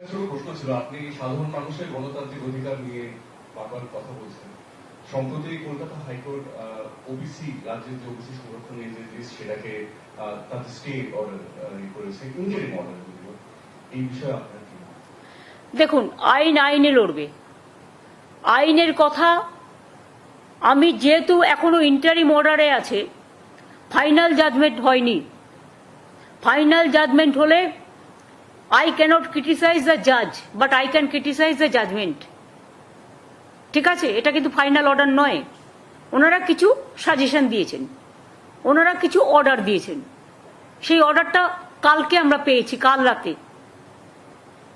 প্রশ্ন ছিল। আপনি সাধারণ মানুষের গণতান্ত্রিক অধিকার নিয়ে বারবার কথা বলছেন? সম্প্রতি কলকাতা হাইকোর্ট ওবিসি রাজ্যের যে ওবিসি সেটাকে তাদের স্টে অর্ডার করেছে ইন্টারিম অর্ডার এই বিষয়ে আপনার কি দেখুন, আইন আইনে লড়বে। আইনের কথা, আমি যেহেতু এখনও ইন্টারিম অর্ডারে আছে ফাইনাল জাজমেন্ট হয়নি। ফাইনাল জাজমেন্ট হলে আই ক্যানট ক্রিটিসাইজ দ্য জাজ but I can criticise the judgement ঠিক আছে? এটা কিন্তু ফাইনাল অর্ডার নয়। ওনারা কিছু সাজেশন দিয়েছেন। ওনারা কিছু অর্ডার দিয়েছেন। সেই অর্ডারটা কালকে আমরা পেয়েছি, কাল রাতে।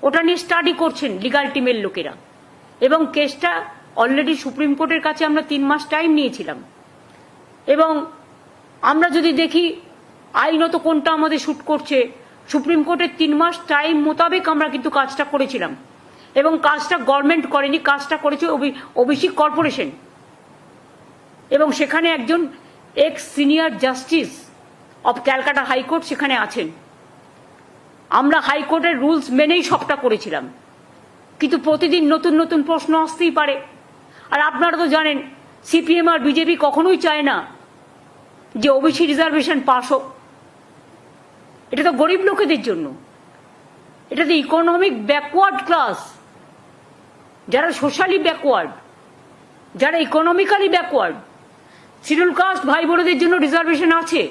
ওটা নিয়ে স্টাডি করছেন লিগাল টিমের লোকেরা। এবং কেসটা অলরেডি সুপ্রিম কোর্টের কাছে আমরা তিন মাস টাইম নিয়েছিলাম। এবং আমরা যদি দেখি, আইনত কোনটা আমাদের শ্যুট করছে সুপ্রিম কোর্টের তিন মাস টাইম মোতাবেক আমরা কিন্তু কাজটা করেছিলাম। এবং কাজটা গভর্নমেন্ট করেনি, কাজটা করেছে ওবিসি কর্পোরেশন। এবং সেখানে একজন ex senior justice of Calcutta high court সেখানে আছেন। আমরা হাইকোর্টের রুলস মেনেই সবটা করেছিলাম। কিন্তু প্রতিদিন নতুন নতুন প্রশ্ন আসতেই পারে। আর আপনারা তো জানেন সিপিএম আর বিজেপি কখনোই চায় না যে ওবিসি রিজার্ভেশন পাস হোক। এটা তো গরিব লোকেদের জন্য। এটা তো ইকোনমিক ব্যাকওয়ার্ড ক্লাস যারা সোশ্যালি ব্যাকওয়ার্ড যারা ইকোনমিক্যালি ব্যাকওয়ার্ড শিডিউল কাস্ট ভাই বোনেদের জন্য রিজার্ভেশন আছে।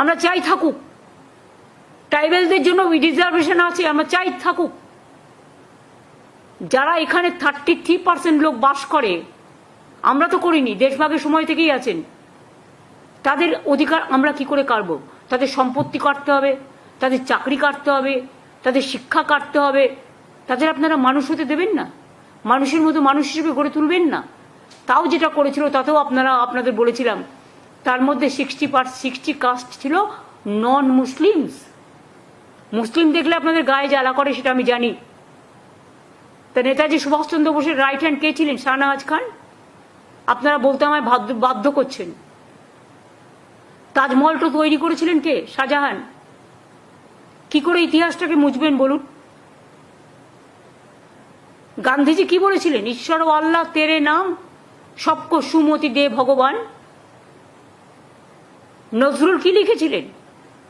আমরা চাই থাকুক। ট্রাইবেলদের জন্য রিজার্ভেশন আছে, আমরা চাই থাকুক। যারা এখানে থার্টি থ্রি পার্সেন্ট লোক বাস করে, আমরা তো করিনি দেশভাগের সময় থেকেই আছেন। তাদের অধিকার আমরা কি করে কাটব তাদের সম্পত্তি কাটতে হবে, তাদের চাকরি কাটতে হবে, তাদের শিক্ষা কাটতে হবে। তাদের আপনারা মানুষ হতে দেবেন না। মানুষের মতো মানুষ হিসেবে গড়ে তুলবেন না। তাও যেটা করেছিল তাতেও আপনারা, আপনাদের বলেছিলাম, তার মধ্যে সিক্সটি পার সিক্সটি কাস্ট ছিল নন মুসলিমস মুসলিম দেখলে আপনাদের গায়ে জ্বালা করে সেটা আমি জানি। তা নেতাজি সুভাষচন্দ্র বোসের রাইট হ্যান্ড কে ছিলেন শাহনওয়াজ খান? আপনারা বলতে আমায় বাধ্য করছেন। তাজমহল তো তৈরি করেছিলেন কে? শাহজাহান। কি করে ইতিহাসটাকে মুছবেন বলুন? গান্ধীজি কি বলেছিলেন? ঈশ্বর ও আল্লাহ তেরে নাম, সবকো সুমতি দে ভগবান। নজরুল কি লিখেছিলেন?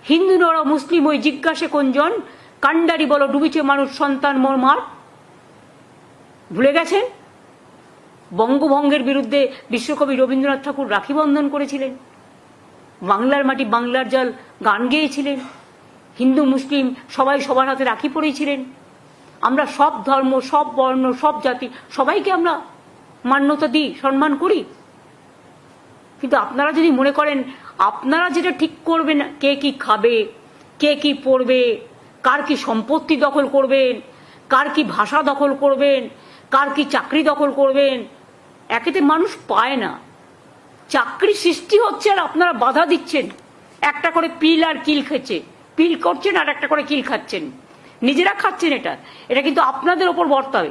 হিন্দু নর মুসলিম ওই জিজ্ঞাসে কোনজন? কান্ডারি বলো ডুবিছে মানুষ সন্তান মর্মার। ভুলে গেছেন? বঙ্গভঙ্গের বিরুদ্ধে বিশ্বকবি রবীন্দ্রনাথ ঠাকুর রাখি বন্ধন করেছিলেন। বাংলার মাটি বাংলার জল গান গেয়েছিলেন। হিন্দু, মুসলিম সবাই সবার হাতে রাখি পড়েছিলেন আমরা সব ধর্ম, সব বর্ণ, সব জাতি সবাইকে আমরা মান্যতা দিই, সম্মান করি। কিন্তু আপনারা যদি মনে করেন, আপনারা যেটা ঠিক করবেন, কে কি খাবে, কে কি পড়বে, কার কি সম্পত্তি দখল করবেন, কার কি ভাষা দখল করবেন, কার কি চাকরি দখল করবেন, একেতে মানুষ পায় না। চাকরি সৃষ্টি হচ্ছে আর আপনারা বাধা দিচ্ছেন। একটা করে পিল আর কিল খেচ্ছে। পিল করছেন আর একটা করে কিল খাচ্ছেন। নিজেরা খাচ্ছেন এটা। এটা কিন্তু আপনাদের ওপর বর্তাবে।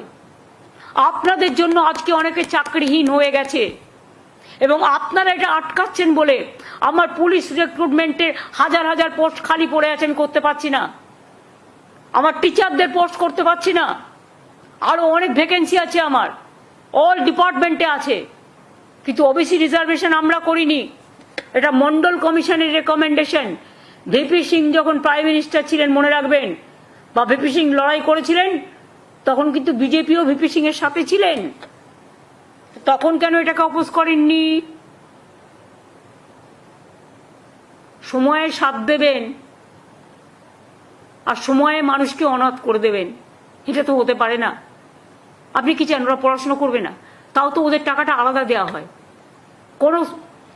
আপনাদের জন্য আজকে অনেকে চাকরিহীন হয়ে গেছে। এবং আপনারা এটা আটকাচ্ছেন বলে আমার পুলিশ রিক্রুটমেন্টে হাজার হাজার পোস্ট খালি পড়ে আছে, আমি করতে পারছি না। আমার টিচারদের পোস্ট করতে পারছি না। আরও অনেক ভ্যাকেন্সি আছে আমার। অল ডিপার্টমেন্টে আছে। কিন্তু ওবিসি রিজার্ভেশন আমরা করিনি। এটা মন্ডল কমিশনের রেকমেন্ডেশন ভিপি সিং যখন প্রাইম মিনিস্টার ছিলেন, মনে রাখবেন, বা ভিপি সিং লড়াই করেছিলেন, তখন কিন্তু বিজেপিও ভিপি সিং এর সাথে ছিলেন। তখন কেন এটাকে অপোজ করেননি? সময়ে সাথ দেবেন আর সময়ে মানুষকে অনাথ করে দেবেন। এটা তো হতে পারে না। আপনি কি চান? ওরা পড়াশোনা করবে না? তাও তো ওদের টাকাটা আলাদা দেওয়া হয়। কোনো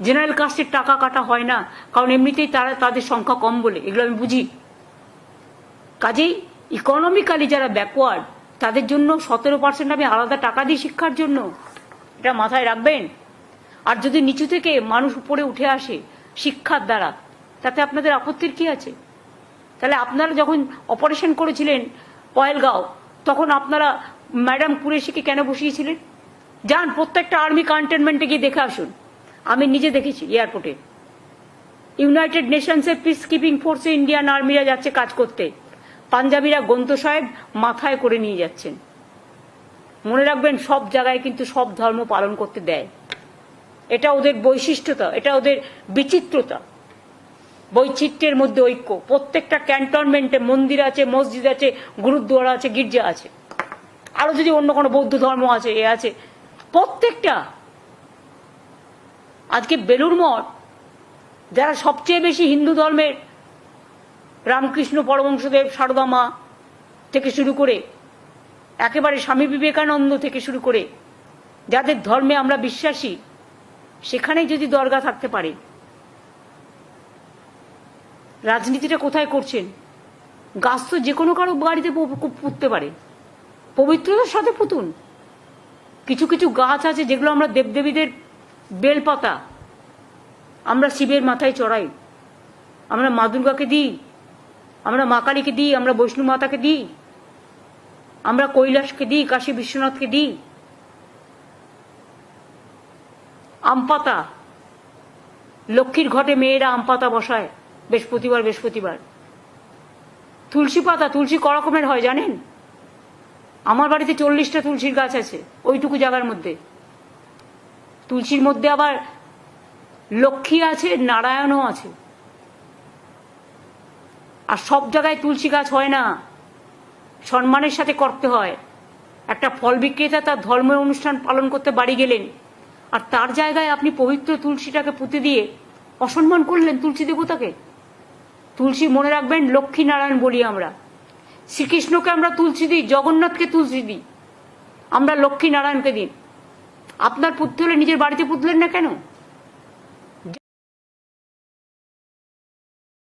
জেনারেল কাস্টের টাকা কাটা হয় না, কারণ এমনিতেই তারা তাদের সংখ্যা কম বলে, এগুলো আমি বুঝি। কাজেই ইকোনমিক্যালি যারা ব্যাকওয়ার্ড তাদের জন্য সতেরো পার্সেন্ট আমি আলাদা টাকা দিই শিক্ষার জন্য এটা মাথায় রাখবেন। আর যদি নিচু থেকে মানুষ উপরে উঠে আসে শিক্ষার দ্বারা, তাতে আপনাদের আপত্তির কি আছে? তাহলে আপনারা যখন অপারেশন করেছিলেন পয়েলগাঁও তখন আপনারা ম্যাডাম কুরেশিকে কেন বসিয়েছিলেন? যান, প্রত্যেকটা আর্মি কন্টেনমেন্টে গিয়ে দেখে আসুন। আমি নিজে দেখেছি এয়ারপোর্টে ইউনাইটেড নেশনসের পিস কিপিং ফোর্সে ইন্ডিয়ান আর্মিরা যাচ্ছে কাজ করতে। পাঞ্জাবিরা গন্ত সাহেব মাথায় করে নিয়ে যাচ্ছেন। মনে রাখবেন, সব জায়গায় কিন্তু সব ধর্ম পালন করতে দেয়। এটা ওদের বৈশিষ্ট্যতা, এটা ওদের বিচিত্রতা। বৈচিত্র্যের মধ্যে ঐক্য। প্রত্যেকটা ক্যান্টনমেন্টে মন্দির আছে, মসজিদ আছে, গুরুদ্বারা আছে, গির্জা আছে। আরও যদি অন্য কোনো বৌদ্ধ ধর্ম আছে, এ আছে প্রত্যেকটা। আজকে বেলুর মঠ, যারা সবচেয়ে বেশি হিন্দু ধর্মের, রামকৃষ্ণ পরমংশদেব সারদা মা থেকে শুরু করে, একেবারে স্বামী বিবেকানন্দ থেকে শুরু করে, যাদের ধর্মে আমরা বিশ্বাসী সেখানে যদি দরগা থাকতে পারে, রাজনীতিটা কোথায় করছেন? গাছ তো যে কোনো কারও বাড়িতে পুঁততে পারে। পবিত্রতার সাথে পুতুন। কিছু কিছু গাছ আছে যেগুলো আমরা দেবদেবীদের বেলপাতা আমরা শিবের মাথায় চড়াই। আমরা মা দুর্গাকে দিই, আমরা মা কালীকে দিই, আমরা বৈষ্ণু মাতাকে দিই, আমরা কৈলাসকে দিই, কাশী বিশ্বনাথকে দিই। আমপাতা, লক্ষ্মীর ঘটে মেয়েরা আমপাতা বসায় বৃহস্পতিবার বৃহস্পতিবার। তুলসী পাতা, তুলসী ক রকমের হয়, জানেন? আমার বাড়িতে চল্লিশটা তুলসীর গাছ আছে, ওইটুকু জায়গার মধ্যে। তুলসীর মধ্যে আবার লক্ষ্মী আছে, নারায়ণও আছে। আর সব জায়গায় তুলসী গাছ হয় না। সম্মানের সাথে করতে হয়। একটা ফল বিক্রেতা তার ধর্মের অনুষ্ঠান পালন করতে বাড়ি গেলেন। আর তার জায়গায় আপনি পবিত্র তুলসীটাকে পুঁতে দিয়ে অসম্মান করলেন তুলসী দেবতাকে। তুলসী মনে রাখবেন, লক্ষ্মী নারায়ণ বলি আমরা। শ্রীকৃষ্ণকে আমরা তুলসী দিই, জগন্নাথকে তুলসী দিই। আমরা লক্ষ্মী নারায়ণকে দিন আপনার পুত্র হলে নিজের বাড়িতে পুতলেন না কেন?